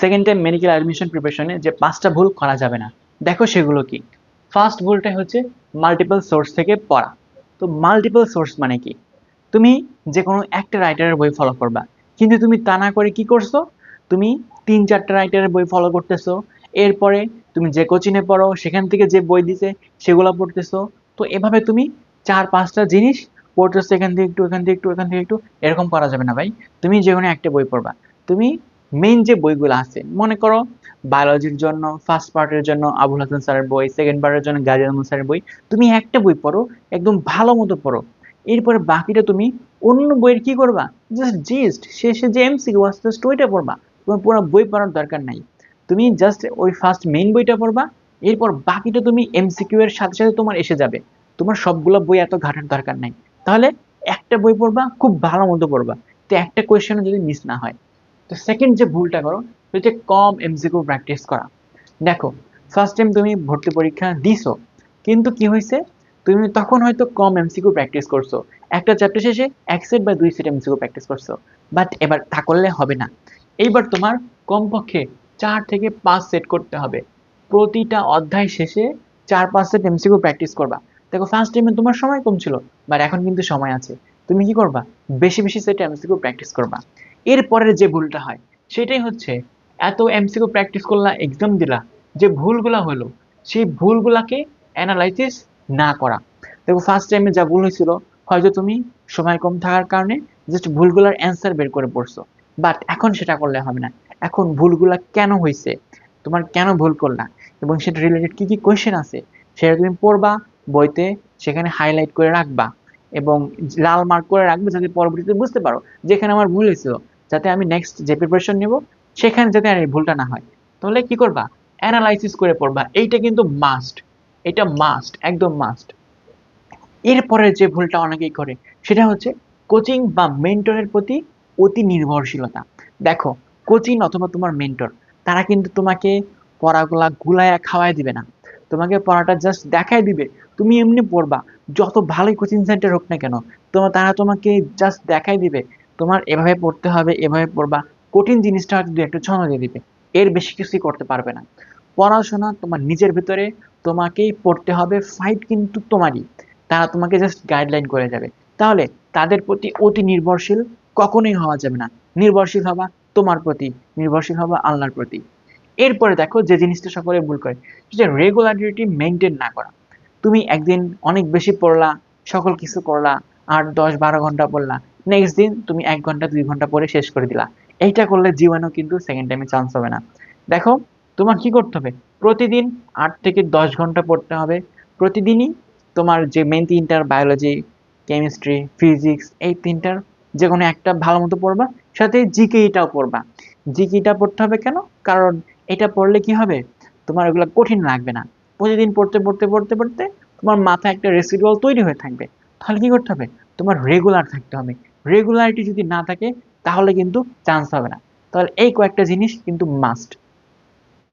Second time medical admission প্রিপারেশনে যে পাঁচটা ভুল করা যাবে না, দেখো সেগুলো কি? ফার্স্ট ভুলটা হচ্ছে মাল্টিপল সোর্স থেকে পড়া। তো মাল্টিপল সোর্স মানে কি? তুমি যে কোনো একটা রাইটারের বই ফলো করবা। কিন্তু তুমি তা না করে কি করছ? তুমি তিন চারটা রাইটারের বই ফলো করতেছো। এরপরে তুমি যে কোচিনে পড়ো, সেখান থেকে যে বই দিছে, সেগুলো পড়তেছো। তো এভাবে তুমি চার পাঁচটা জিনিস পড়তেছো এখান থেকে একটু এখান থেকে একটু এখান থেকে একটু, এরকম করা যাবে না ভাই। তুমি যে কোনো একটা বই পড়বা। তুমি মেইন যে বইগুলো আছে, মনে করো বায়োলজির জন্য ফার্স্ট পার্টের জন্য আবুল হাসান স্যারের বই সেকেন্ড পার্টের জন্য গাজী আহমদ স্যারের বই, তুমি একটা বই পড়ো, একদম ভালো মতো পড়ো। এরপরে বাকিটা তুমি অন্য বইয়ের কি করবা? জাস্ট জিস্ট শেষে যে এমসিকিউ আছে জাস্ট ওইটা পড়বা। তোমার পুরো বই পড়ার দরকার নাই। তুমি জাস্ট ওই ফার্স্ট মেইন বইটা পড়বা, এরপর বাকিটা তুমি এমসিকিউ এর সাথে সাথে তোমার এসে যাবে। তোমার সবগুলো বই এত ঘাটার দরকার নাই। তাহলে একটা বই পড়বা, খুব ভালো মতো পড়বা। তো একটা কোয়েশ্চেনও যদি মিস না হয়। তো সেকেন্ড যে ভুলটা করো হচ্ছে কম এমসিকিউ প্র্যাকটিস করা। দেখো ফার্স্ট টাইম তুমি ভর্তি পরীক্ষা দিছো, কিন্তু কি হয়েছে তুমি তখন হয়তো কম এমসিকিউ প্র্যাকটিস করছ। একটা চ্যাপ্টার শেষে এক সেট বা দুই সেট এমসিকিউ প্র্যাকটিস করছ বাট এবার তা করলে হবে না। এইবার তোমার কমপক্ষে চার থেকে পাঁচ সেট করতে হবে। প্রতিটা অধ্যায় শেষে চার, পাঁচ সেট এমসিকিউ প্র্যাকটিস করবা। দেখো ফার্স্ট টাইমে তোমার সময় কম ছিল বাট এখন কিন্তু সময় আছে। তুমি কি করবা? বেশি বেশি সেট এমসিকিউ প্র্যাকটিস করবা। এরপরের যে ভুলটা হয়, সেটাই হচ্ছে এত এমসিকিউ প্র্যাকটিস করলা এক্সাম দিলা, যে ভুলগুলা হলো, সেই ভুলগুলাকে অ্যানালাইসিস না করা। দেখো ফার্স্ট টাইমে যা ভুল হয়েছিল, হয়তো তুমি সময় কম থাকার কারণে জাস্ট ভুলগুলোর অ্যান্সার বের করে পড়ছো। বাট এখন সেটা করলে হবে না। এখন ভুলগুলা কেন হয়েছে তোমার কেন ভুল করলা এবং সেটা রিলেটেড কি কি কোয়েশ্চেন আছে? সেটা তুমি পড়বা, বইতে সেখানে হাইলাইট করে রাখবা এবং লাল মার্ক করে রাখবে, যাতে পরবর্তীতে বুঝতে পারো যেখানে আমার ভুল হয়েছিল। যাতে আমি নেক্সট যে প্রিপারেশন নেব, সেখানে যাতে আর এই ভুলটা না হয়। তাহলে কি করবা? অ্যানালাইসিস করে পড়বা। এইটা কিন্তু মাস্ট এটা মাস্ট একদম মাস্ট এরপরে যে ভুলটা অনেকেই করে, সেটা হচ্ছে কোচিং বা মেন্টরের প্রতি অতি নির্ভরশীলতা। দেখো কোচিং অথবা তোমার মেন্টর তারা কিন্তু তোমাকে পড়াগুলা গুলায়া খাওয়াই দিবে না। তোমাকে পড়াটা জাস্ট দেখাই দিবে। তুমি এমনি পড়বা। যত ভালোই কোচিং সেন্টার হোক না কেন তোমার তারা তোমাকে জাস্ট দেখাই দিবে তোমার এভাবে পড়তে হবে, এভাবে পড়বা। কঠিন জিনিসটা হয়তো দু একটা ছন্দ দিয়ে দিবে। এর বেশি কিছুই করতে পারবে না। পড়াশোনা তোমার নিজের ভিতরে তোমাকেই পড়তে হবে ফাইট কিন্তু তোমারই। তারা তোমাকে জাস্ট গাইডলাইন করে যাবে। তাহলে তাদের প্রতি অতি নির্ভরশীল কখনোই হওয়া যাবে না। নির্ভরশীল হবা তোমার প্রতি, নির্ভরশীল হবা আল্লাহর প্রতি। এরপরে দেখো যে জিনিসটা সকলে ভুল করে সেটা রেগুলারিটি মেনটেন না করা। তুমি একদিন অনেক বেশি পড়লা, সকল কিছু করলা, আট, দশ, বারো ঘণ্টা পড়লা। নেক্সট দিন তুমি এক ঘণ্টা, দুই ঘণ্টা পরে শেষ করে দিলা। এইটা করলে জীবনেও কিন্তু সেকেন্ড টাইমে চান্স হবে না। দেখো, তোমার কি করতে হবে? প্রতিদিন আট থেকে দশ ঘণ্টা পড়তে হবে। প্রতিদিনই তোমার যে মেন তিনটার বায়োলজি কেমিস্ট্রি ফিজিক্স এই তিনটার যে কোনো একটা ভালো মতো পড়বা, সাথে জিকেইটাও পড়বা। জিকেইটা পড়তে হবে কেন? কারণ এটা পড়লে কি হবে? তোমার ওগুলো কঠিন লাগবে না। প্রতিদিন পড়তে পড়তে পড়তে পড়তে তোমার মাথায় একটা রেসিডুয়াল তৈরি হয়ে থাকবে। তাহলে কি করতে হবে? তোমার রেগুলার থাকতে হবে। রেগুলারিটি যদি না থাকে, তাহলে কিন্তু চান্স হবে না। তাহলে এই কয়েকটা জিনিস কিন্তু মাস্ট